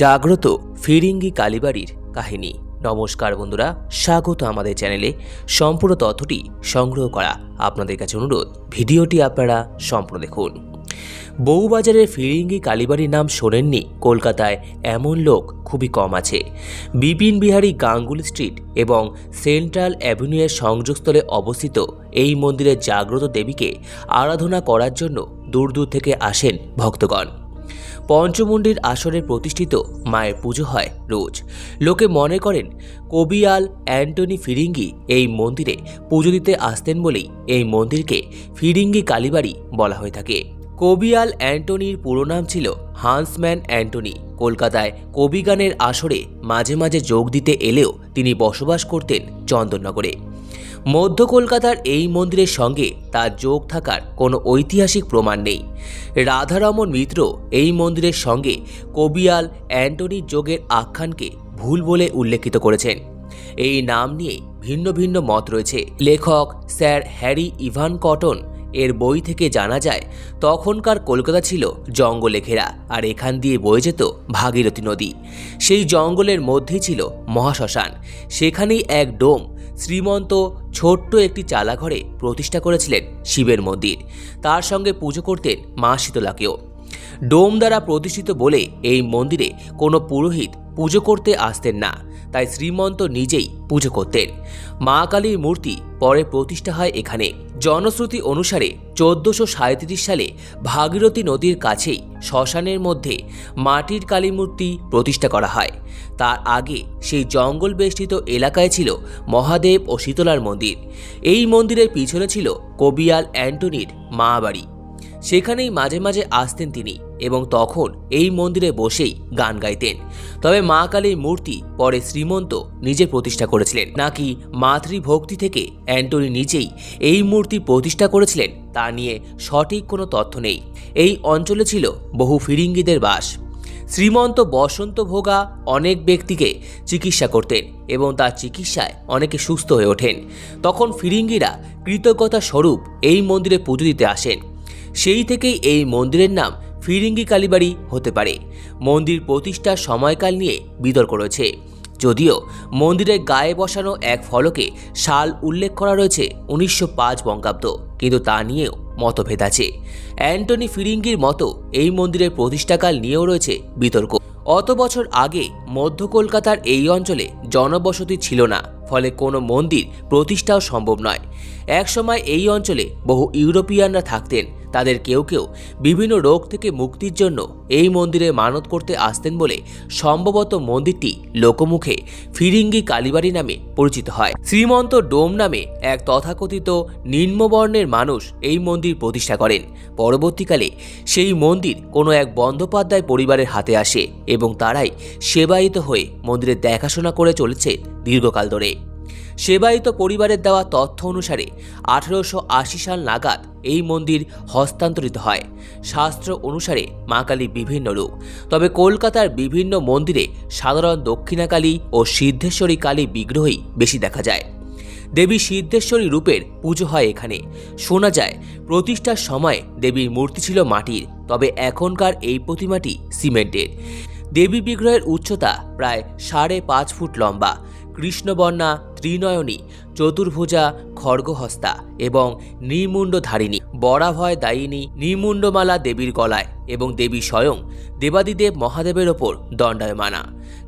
জাগ্রত ফিরিঙ্গি কালীবাড়ির কাহিনী। নমস্কার বন্ধুরা, স্বাগত আমাদের চ্যানেলে। সম্পূর্ণ তথ্যটি সংগ্রহ করা আপনাদের কাছে অনুরোধ, ভিডিওটি আপনারা সম্পূর্ণ দেখুন। বউবাজারের ফিরিঙ্গি কালীবাড়ির নাম শোনেননি, কলকাতায় এমন লোক খুবই কম আছে। বিপিন বিহারী গাঙ্গুলি স্ট্রিট এবং সেন্ট্রাল অ্যাভিনিউয়ের সংযোগস্থলে অবস্থিত এই মন্দিরের জাগ্রত দেবীকে আরাধনা করার জন্য দূর দূর থেকে আসেন ভক্তগণ। পঞ্চমুণ্ডির আসরে প্রতিষ্ঠিত মায়ের পুজো হয় রোজ। লোকে মনে করেন, কবিয়াল অ্যান্টনি ফিরিঙ্গি এই মন্দিরে পুজো দিতে আসতেন বলেই এই মন্দিরকে ফিরিঙ্গি কালীবাড়ি বলা হয়ে থাকে। কবিয়াল অ্যান্টনির পুরো নাম ছিল হান্সম্যান অ্যান্টনি। কলকাতায় কবিগানের আসরে মাঝে মাঝে যোগ দিতে এলেও তিনি বসবাস করতেন চন্দননগরে। মধ্য কলকাতার এই মন্দিরের সঙ্গে তার যোগ থাকার কোনো ঐতিহাসিক প্রমাণ নেই। রাধারমন মিত্র এই মন্দিরের সঙ্গে কবিয়াল অ্যান্টনির যোগের আখ্যানকে ভুল বলে উল্লেখিত করেছেন। এই নাম নিয়ে ভিন্ন ভিন্ন মত রয়েছে। লেখক স্যার হ্যারি ইভান কটন এর বই থেকে জানা যায়, তখনকার কলকাতা ছিল জঙ্গলে ঘেরা, আর এখান দিয়ে বয়ে যেত ভাগীরথী নদী। সেই জঙ্গলের মধ্যেই ছিল মহাশ্মশান। সেখানেই এক ডোম শ্রীমন্ত ছোট্ট একটি চালাঘরে প্রতিষ্ঠা করেছিলেন শিবের মন্দির। তার সঙ্গে পুজো করতেন মা শীতলাকেও। ডোম দ্বারা প্রতিষ্ঠিত বলে এই মন্দিরে কোনো পুরোহিত পুজো করতে আসতেন না, তাই শ্রীমন্ত নিজেই পুজো করতেন। মা কালীর মূর্তি পরে প্রতিষ্ঠা হয় এখানে। জনশ্রুতি অনুসারে চোদ্দশো সাঁত্রিশ সালে ভাগীরথী নদীর কাছেই শ্মশানের মধ্যে মাটির কালী মূর্তি প্রতিষ্ঠা করা হয়। তার আগে সেই জঙ্গল বেষ্টিত এলাকায় ছিল মহাদেব ও শীতলার মন্দির। এই মন্দিরের পিছনে ছিল কবিয়াল অ্যান্টনির মা বাড়ি। সেখানেই মাঝে মাঝে আসতেন তিনি এবং তখন এই মন্দিরে বসেই গান গাইতেন। তবে মা কালীর মূর্তি পরে শ্রীমন্ত নিজে প্রতিষ্ঠা করেছিলেন। নাকি মাতৃভক্তি থেকে অ্যান্টনি নিজেই এই মূর্তি প্রতিষ্ঠা করেছিলেন তা নিয়ে সঠিক কোনো তথ্য নেই। এই অঞ্চলে ছিল বহু ফিরিঙ্গিদের বাস। শ্রীমন্ত বসন্ত ভোগা অনেক ব্যক্তিকে চিকিৎসা করতেন এবং তার চিকিৎসায় অনেকে সুস্থ হয়ে ওঠেন। তখন ফিরিঙ্গিরা কৃতজ্ঞতা স্বরূপ এই মন্দিরে পুজো দিতে আসেন। সেই থেকেই এই মন্দিরের নাম ফিরিঙ্গি কালীবাড়ি হতে পারে। মন্দির প্রতিষ্ঠার সময়কাল নিয়ে বিতর্ক রয়েছে। যদিও মন্দিরের গায়ে বসানো এক ফলকে সাল উল্লেখ করা রয়েছে উনিশশো পাঁচ বঙ্গাব্দ, কিন্তু তা নিয়েও মতভেদ আছে। অ্যান্টনি ফিরিঙ্গির মতো এই মন্দিরের প্রতিষ্ঠাকাল নিয়েও রয়েছে বিতর্ক। অত বছর আগে মধ্য কলকাতার এই অঞ্চলে জনবসতি ছিল না, ফলে কোনো মন্দির প্রতিষ্ঠাও সম্ভব নয়। একসময় এই অঞ্চলে বহু ইউরোপিয়ানরা থাকতেন তাদের কেউ কেউ বিভিন্ন রোগ থেকে মুক্তির জন্য এই মন্দিরে মানত করতে আসতেন বলে সম্ভবত মন্দিরটি লোকমুখে ফিরিঙ্গি কালীবাড়ি নামে পরিচিত হয়। শ্রীমন্ত ডোম নামে এক তথাকথিত নিম্নবর্ণের মানুষ এই মন্দির প্রতিষ্ঠা করেন। পরবর্তীকালে সেই মন্দির কোনো এক বন্দ্যোপাধ্যায় পরিবারের হাতে আসে এবং তারাই সেবায়িত হয়ে মন্দিরের দেখাশোনা করে চলেছে দীর্ঘকাল ধরে। সেবায়িত পরিবারের দেওয়া তথ্য অনুসারে, আঠারোশো আশি সাল নাগাদ এই মন্দির হস্তান্তরিত হয়। শাস্ত্র অনুসারে মা কালী বিভিন্ন রূপ, তবে কলকাতার বিভিন্ন মন্দিরে সাধারণ দক্ষিণাকালী ও সিদ্ধেশ্বরী কালী বিগ্রহই বেশি দেখা যায়। দেবী সিদ্ধেশ্বরী রূপের পুজো হয় এখানে। শোনা যায়, প্রতিষ্ঠার সময় দেবীর মূর্তি ছিল মাটির, তবে এখনকার এই প্রতিমাটি সিমেন্টের। দেবী বিগ্রহের উচ্চতা প্রায় সাড়ে পাঁচ ফুট লম্বা। কৃষ্ণবর্ণা ত্রিনয়নী, চতুর্ভুজা, খড়গহস্তা এবং নির্মুণ্ডধারিণী বরাভয় দায়িনী নির্মুণ্ডমালা দেবীর গলায় এবং দেবী স্বয়ং দেবাদিদেব মহাদেবের ওপর দণ্ডায়মানা।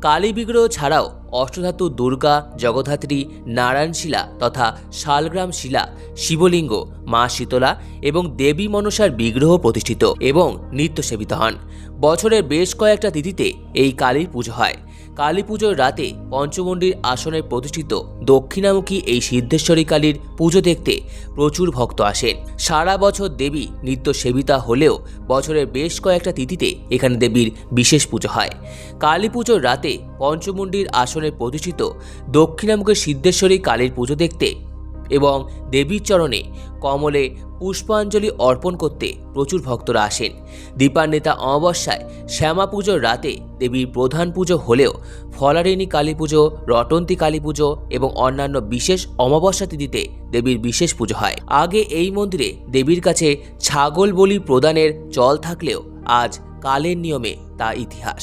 কালী বিগ্রহ ছাড়াও অষ্টধাতু দুর্গা জগধাত্রী নারায়ণ শিলা তথা শালগ্রাম শিলা, শিবলিঙ্গ, মা শীতলা এবং দেবী মনসার বিগ্রহ প্রতিষ্ঠিত এবং নিত্য সেবিত হন। বছরের বেশ কয়েকটা তিথিতে এই কালীর পুজো হয়। কালী পুজোর রাতে পঞ্চমন্ডির আসনে প্রতিষ্ঠিত দক্ষিণামুখী এই সিদ্ধেশ্বরী কালীর পুজো দেখতে প্রচুর ভক্ত আসেন। সারা বছর দেবী নিত্য সেবিতা হলেও বছরের বেশ কয়েকটা তিথিতে এখানে দেবীর বিশেষ পুজো হয়। কালী পুজোর রাতে পঞ্চমন্ডির আসনে প্রতিষ্ঠিত দক্ষিণামুখী সিদ্ধেশ্বরী কালীর পুজো দেখতে এবং দেবীর চরণে কমলে পুষ্পাঞ্জলি অর্পণ করতে প্রচুর ভক্তরা আসেন। দীপান্বিতা অমাবস্যায় শ্যামা পুজোর রাতে দেবীর প্রধান পুজো হলেও ফলারিণী কালী পুজো, রটন্তী কালী পুজো এবং অন্যান্য বিশেষ অমাবস্যা তিথিতে দেবীর বিশেষ পুজো হয়। আগে এই মন্দিরে দেবীর কাছে ছাগল বলি প্রদানের চল থাকলেও আজ কালের নিয়মে তা ইতিহাস।